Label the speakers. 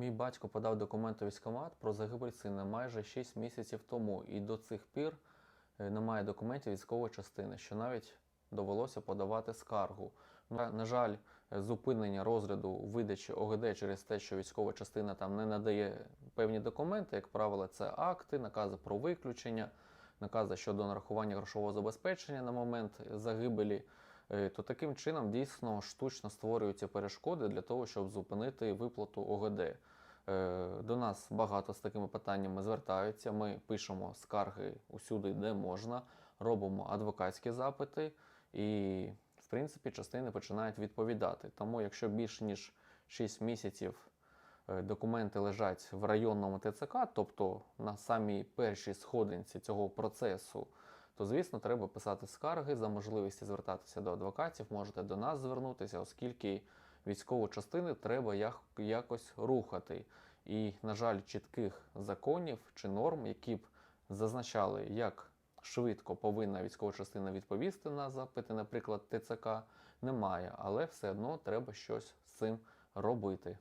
Speaker 1: Мій батько подав документи у військкомат про загибель сина майже 6 місяців тому, і до цих пір е, немає документів військової частини, що навіть довелося подавати скаргу. На, на жаль, зупинення розгляду видачі ОГД через те, що військова частина там не надає певні документи, як правило, це акти, накази про виключення, накази щодо нарахування грошового забезпечення на момент загибелі. Е, То таким чином дійсно штучно створюються перешкоди для того, щоб зупинити виплату ОГД. Е, До нас багато з такими питаннями звертаються. Ми пишемо скарги усюди, де можна, робимо адвокатські запити, і, в принципі, частини починають відповідати. Тому, якщо більш ніж 6 місяців е, документи лежать в районному ТЦК, тобто на самій першій сходинці цього процесу, то звісно треба писати скарги за можливості звертатися до адвокатів. Можете до нас звернутися, оскільки військову частини треба як- якось рухати. І, на жаль, чітких законів чи норм, які б зазначали, як швидко повинна військова частина відповісти на запити, наприклад, ТЦК, немає, але все одно треба щось з цим робити.